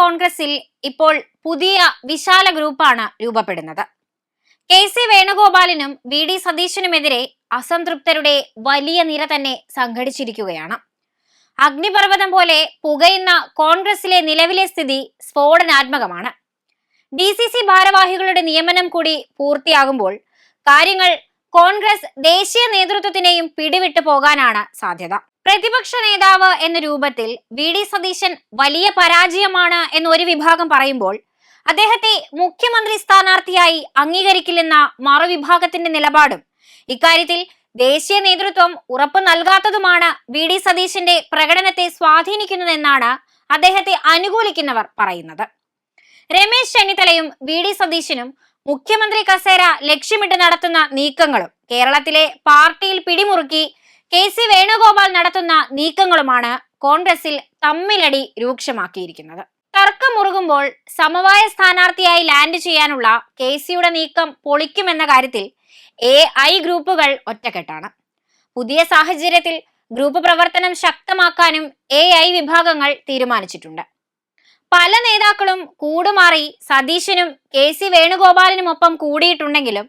കോൺഗ്രസിൽ ഇപ്പോൾ പുതിയ വിശാല ഗ്രൂപ്പാണ് രൂപപ്പെടുന്നത്. കെ സി വേണുഗോപാലിനും വി ഡി സതീശനുമെതിരെ അസംതൃപ്തരുടെ വലിയ നിര തന്നെ സംഘടിച്ചിരിക്കുകയാണ്. അഗ്നിപർവതം പോലെ പുകയുന്ന കോൺഗ്രസിലെ നിലവിലെ സ്ഥിതി സ്ഫോടനാത്മകമാണ്. ഡി സി സി ഭാരവാഹികളുടെ നിയമനം കൂടി പൂർത്തിയാകുമ്പോൾ കാര്യങ്ങൾ കോൺഗ്രസ് ദേശീയ നേതൃത്വത്തിനെയും പിടിവിട്ടു പോകാനാണ് സാധ്യത. പ്രതിപക്ഷ നേതാവ് എന്ന രൂപത്തിൽ വി ഡി സതീശൻ വലിയ പരാജയമാണ് എന്ന് ഒരു വിഭാഗം പറയുമ്പോൾ അദ്ദേഹത്തെ മുഖ്യമന്ത്രി സ്ഥാനാർത്ഥിയായി അംഗീകരിക്കില്ലെന്ന മറുവിഭാഗത്തിന്റെ നിലപാടും ഇക്കാര്യത്തിൽ ദേശീയ നേതൃത്വം ഉറപ്പ് നൽകാത്തതുമാണ് വി ഡി സതീശന്റെ പ്രകടനത്തെ സ്വാധീനിക്കുന്നതെന്നാണ് അദ്ദേഹത്തെ അനുകൂലിക്കുന്നവർ പറയുന്നത്. രമേശ് ചെന്നിത്തലയും വി ഡി സതീശനും മുഖ്യമന്ത്രി കസേര ലക്ഷ്യമിട്ട് നടത്തുന്ന നീക്കങ്ങളും കേരളത്തിലെ പാർട്ടിയിൽ പിടിമുറുക്കി കെ സി വേണുഗോപാൽ നടത്തുന്ന നീക്കങ്ങളുമാണ് കോൺഗ്രസിൽ തമ്മിലടി രൂക്ഷമാക്കിയിരിക്കുന്നത്. തർക്കം മുറുകുമ്പോൾ സമവായ സ്ഥാനാർത്ഥിയായി ലാൻഡ് ചെയ്യാനുള്ള കെ സിയുടെ നീക്കം പൊളിക്കുമെന്ന കാര്യത്തിൽ എ ഐ ഗ്രൂപ്പുകൾ ഒറ്റക്കെട്ടാണ്. പുതിയ സാഹചര്യത്തിൽ ഗ്രൂപ്പ് പ്രവർത്തനം ശക്തമാക്കാനും എ ഐ വിഭാഗങ്ങൾ തീരുമാനിച്ചിട്ടുണ്ട്. പല നേതാക്കളും കൂടുമാറി സതീശനും കെ സി വേണുഗോപാലിനുമൊപ്പം കൂടിയിട്ടുണ്ടെങ്കിലും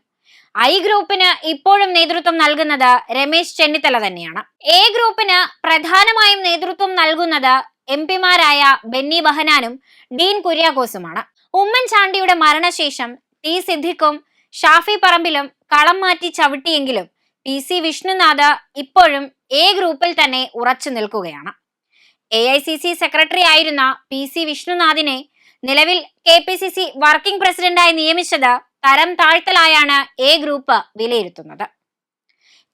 ഐ ഗ്രൂപ്പിന് ഇപ്പോഴും നേതൃത്വം നൽകുന്നത് രമേശ് ചെന്നിത്തല തന്നെയാണ്. എ ഗ്രൂപ്പിന് പ്രധാനമായും നേതൃത്വം നൽകുന്നത് എം പിമാരായ ബെന്നി ബഹനാനും ഡീൻ കുര്യാക്കോസുമാണ്. ഉമ്മൻചാണ്ടിയുടെ മരണശേഷം ടി സിദ്ധിക്കും ഷാഫി പറമ്പിലും കളം മാറ്റി ചവിട്ടിയെങ്കിലും പി സി വിഷ്ണുനാഥ് ഇപ്പോഴും എ ഗ്രൂപ്പിൽ തന്നെ ഉറച്ചു നിൽക്കുകയാണ്. A I C C secretary ആയിരുന്ന പി സി വിഷ്ണുനാഥിനെ നിലവിൽ K P C C working പ്രസിഡന്റായി നിയമിച്ചത് തരം താഴ്ത്തലായാണ് എ ഗ്രൂപ്പ് വിലയിരുത്തുന്നത്.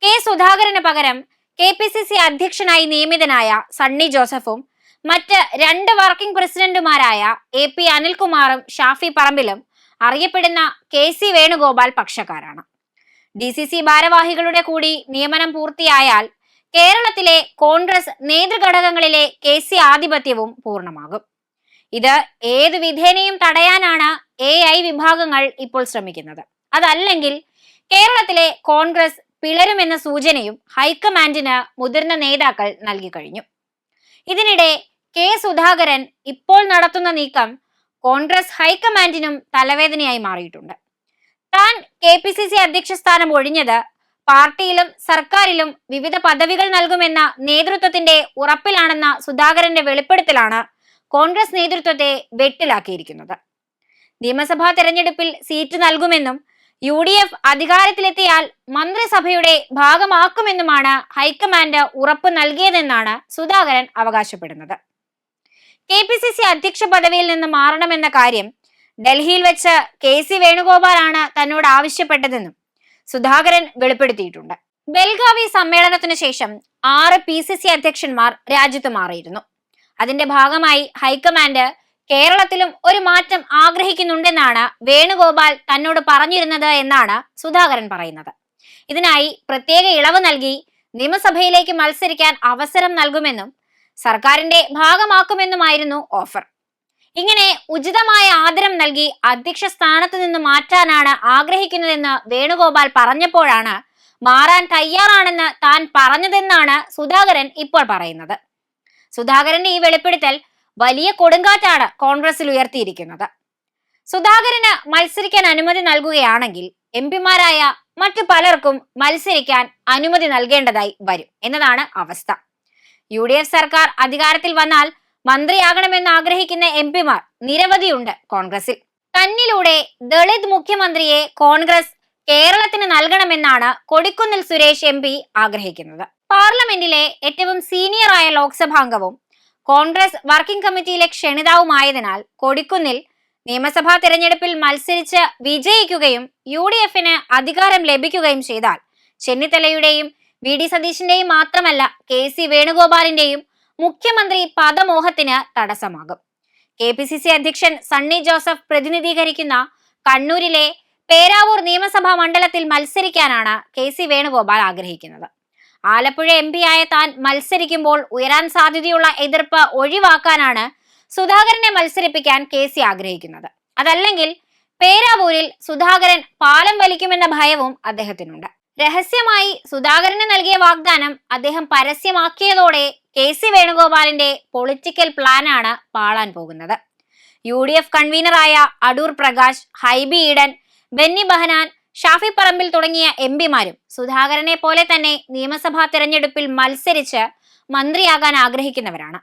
കെ സുധാകരന് പകരം കെ പി സി സി അധ്യക്ഷനായി നിയമിതനായ സണ്ണി ജോസഫും മറ്റ് രണ്ട് വർക്കിംഗ് പ്രസിഡന്റുമാരായ എ പി അനിൽകുമാറും ഷാഫി പറമ്പിലും അറിയപ്പെടുന്ന കെ സി വേണുഗോപാൽ പക്ഷക്കാരാണ്. ഡി സി സി ഭാരവാഹികളുടെ കൂടി നിയമനം പൂർത്തിയായാൽ കേരളത്തിലെ കോൺഗ്രസ് നേതൃഘടകങ്ങളിലെ കെ സി ആധിപത്യവും പൂർണമാകും. ഇത് ഏത് വിധേനയും തടയാനാണ് എ ഐ വിഭാഗങ്ങൾ ഇപ്പോൾ ശ്രമിക്കുന്നത്. അതല്ലെങ്കിൽ കേരളത്തിലെ കോൺഗ്രസ് പിളരുമെന്ന സൂചനയും ഹൈക്കമാൻഡിന് മുതിർന്ന നേതാക്കൾ നൽകി കഴിഞ്ഞു. ഇതിനിടെ കെ സുധാകരൻ ഇപ്പോൾ നടത്തുന്ന നീക്കം കോൺഗ്രസ് ഹൈക്കമാൻഡിനും തലവേദനയായി മാറിയിട്ടുണ്ട്. താൻ കെ പി സി സി അധ്യക്ഷ സ്ഥാനം ഒഴിഞ്ഞത് പാർട്ടിയിലും സർക്കാരിലും വിവിധ പദവികൾ നൽകുമെന്ന നേതൃത്വത്തിന്റെ ഉറപ്പിലാണെന്ന സുധാകരന്റെ വെളിപ്പെടുത്തലാണ് കോൺഗ്രസ് നേതൃത്വത്തെ വെട്ടിലാക്കിയിരിക്കുന്നത്. നിയമസഭാ തെരഞ്ഞെടുപ്പിൽ സീറ്റ് നൽകുമെന്നും യു ഡി എഫ് അധികാരത്തിലെത്തിയാൽ മന്ത്രിസഭയുടെ ഭാഗമാക്കുമെന്നുമാണ് ഹൈക്കമാൻഡ് ഉറപ്പ് നൽകിയതെന്നാണ് സുധാകരൻ അവകാശപ്പെടുന്നത്. കെ പി സി സി അധ്യക്ഷ പദവിയിൽ നിന്ന് മാറണമെന്ന കാര്യം ഡൽഹിയിൽ വെച്ച് കെ സി വേണുഗോപാലാണ് തന്നോട് ആവശ്യപ്പെട്ടതെന്നും സുധാകരൻ വെളിപ്പെടുത്തിയിട്ടുണ്ട്. ബെൽഗാവി സമ്മേളനത്തിനു ശേഷം ആറ് പി സി സി അധ്യക്ഷന്മാർ രാജ്യത്ത് മാറിയിരുന്നു. അതിന്റെ ഭാഗമായി ഹൈക്കമാൻഡ് കേരളത്തിലും ഒരു മാറ്റം ആഗ്രഹിക്കുന്നുണ്ടെന്നാണ് വേണുഗോപാൽ തന്നോട് പറഞ്ഞിരുന്നത് എന്നാണ് സുധാകരൻ പറയുന്നത്. ഇതിനായി പ്രത്യേക ഇളവ് നൽകി നിയമസഭയിലേക്ക് മത്സരിക്കാൻ അവസരം നൽകുമെന്നും സർക്കാരിന്റെ ഭാഗമാക്കുമെന്നുമായിരുന്നു ഓഫർ. ഇങ്ങനെ ഉചിതമായ ആദരം നൽകി അധ്യക്ഷ സ്ഥാനത്ത് നിന്ന് മാറ്റാനാണ് ആഗ്രഹിക്കുന്നതെന്ന് വേണുഗോപാൽ പറഞ്ഞപ്പോഴാണ് മാറാൻ തയ്യാറാണെന്ന് താൻ പറഞ്ഞതെന്നാണ് സുധാകരൻ ഇപ്പോൾ പറയുന്നത്. സുധാകരന്റെ ഈ വെളിപ്പെടുത്തൽ വലിയ കൊടുങ്കാറ്റാണ് കോൺഗ്രസിൽ ഉയർത്തിയിരിക്കുന്നത്. സുധാകരന് മത്സരിക്കാൻ അനുമതി നൽകുകയാണെങ്കിൽ എം പിമാരായ മറ്റു പലർക്കും മത്സരിക്കാൻ അനുമതി നൽകേണ്ടതായി വരും എന്നതാണ് അവസ്ഥ. യു ഡി എഫ് സർക്കാർ അധികാരത്തിൽ വന്നാൽ മന്ത്രിയാകണമെന്ന് ആഗ്രഹിക്കുന്ന എം പിമാർ നിരവധിയുണ്ട് കോൺഗ്രസിൽ തന്നിലൂടെ ദളിത് മുഖ്യമന്ത്രിയെ കോൺഗ്രസ് കേരളത്തിന് നൽകണമെന്നാണ് കൊടിക്കുന്നിൽ സുരേഷ് എം ആഗ്രഹിക്കുന്നത്. പാർലമെന്റിലെ ഏറ്റവും സീനിയറായ ലോക്സഭാംഗവും കോൺഗ്രസ് വർക്കിംഗ് കമ്മിറ്റിയിലെ ക്ഷണിതാവുമായതിനാൽ കൊടിക്കുന്നിൽ നിയമസഭാ തെരഞ്ഞെടുപ്പിൽ മത്സരിച്ച് വിജയിക്കുകയും യു ഡി എഫിന് അധികാരം ലഭിക്കുകയും ചെയ്താൽ ചെന്നിത്തലയുടെയും വി ഡി സതീശിന്റെയും മാത്രമല്ല കെ സി വേണുഗോപാലിന്റെയും മുഖ്യമന്ത്രി പദമോഹത്തിന് തടസ്സമാകും. കെ പി സി സി അധ്യക്ഷൻ സണ്ണി ജോസഫ് പ്രതിനിധീകരിക്കുന്ന കണ്ണൂരിലെ പേരാവൂർ നിയമസഭാ മണ്ഡലത്തിൽ മത്സരിക്കാനാണ് കെ സി വേണുഗോപാൽ ആഗ്രഹിക്കുന്നത്. ആലപ്പുഴ എം ആയ താൻ മത്സരിക്കുമ്പോൾ ഉയരാൻ സാധ്യതയുള്ള എതിർപ്പ് ഒഴിവാക്കാനാണ് സുധാകരനെ മത്സരിപ്പിക്കാൻ കെ സി ആഗ്രഹിക്കുന്നത്. അതല്ലെങ്കിൽ പേരാവൂരിൽ സുധാകരൻ പാലം വലിക്കുമെന്ന ഭയവും അദ്ദേഹത്തിനുണ്ട്. രഹസ്യമായി സുധാകരന് നൽകിയ വാഗ്ദാനം അദ്ദേഹം പരസ്യമാക്കിയതോടെ കെ സി വേണുഗോപാലിന്റെ പൊളിറ്റിക്കൽ പ്ലാനാണ് പാളാൻ പോകുന്നത്. യു ഡി എഫ് കൺവീനറായ അടൂർ പ്രകാശ് ഹൈബി ഈഡൻ ബെന്നി ബഹനാൻ ഷാഫി പറമ്പിൽ തുടങ്ങിയ എം പിമാരും സുധാകരനെ പോലെ തന്നെ നിയമസഭാ തെരഞ്ഞെടുപ്പിൽ മത്സരിച്ച് മന്ത്രിയാകാൻ ആഗ്രഹിക്കുന്നവരാണ്.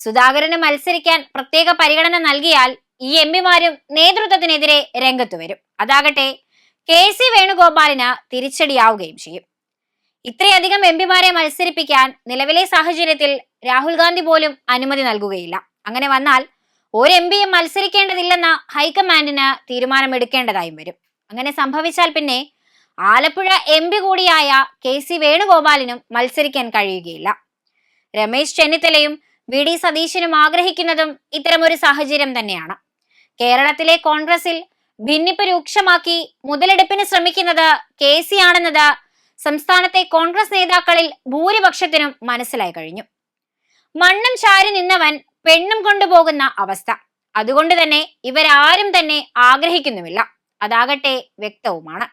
സുധാകരന് മത്സരിക്കാൻ പ്രത്യേക പരിഗണന നൽകിയാൽ ഈ എം പിമാരും നേതൃത്വത്തിനെതിരെ രംഗത്തു വരും. അതാകട്ടെ കെ സി വേണുഗോപാലിന് തിരിച്ചടിയാവുകയും ചെയ്യും. ഇത്രയധികം എം പിമാരെ മത്സരിപ്പിക്കാൻ നിലവിലെ സാഹചര്യത്തിൽ രാഹുൽ ഗാന്ധി പോലും അനുമതി നൽകുകയില്ല. അങ്ങനെ വന്നാൽ ഒരു എം പിയും മത്സരിക്കേണ്ടതില്ലെന്ന ഹൈക്കമാൻഡിന് തീരുമാനമെടുക്കേണ്ടതായും വരും. അങ്ങനെ സംഭവിച്ചാൽ പിന്നെ ആലപ്പുഴ എം പി കൂടിയായ കെ സി വേണുഗോപാലിനും മത്സരിക്കാൻ കഴിയുകയില്ല. രമേശ് ചെന്നിത്തലയും വി ഡി സതീശനും ആഗ്രഹിക്കുന്നതും ഇത്തരമൊരു സാഹചര്യം തന്നെയാണ്. കേരളത്തിലെ കോൺഗ്രസിൽ ഭിന്നിപ്പ് രൂക്ഷമാക്കി മുതലെടുപ്പിന് ശ്രമിക്കുന്നത് കെ സി ആണെന്നത് സംസ്ഥാനത്തെ കോൺഗ്രസ് നേതാക്കളിൽ ഭൂരിപക്ഷത്തിനും മനസ്സിലായി കഴിഞ്ഞു. മണ്ണും ചാരി നിന്നവൻ പെണ്ണും കൊണ്ടുപോകുന്ന അവസ്ഥ. അതുകൊണ്ട് തന്നെ ഇവരാരും തന്നെ ആഗ്രഹിക്കുന്നുമില്ല. അതാകട്ടെ വ്യക്തവുമാണ്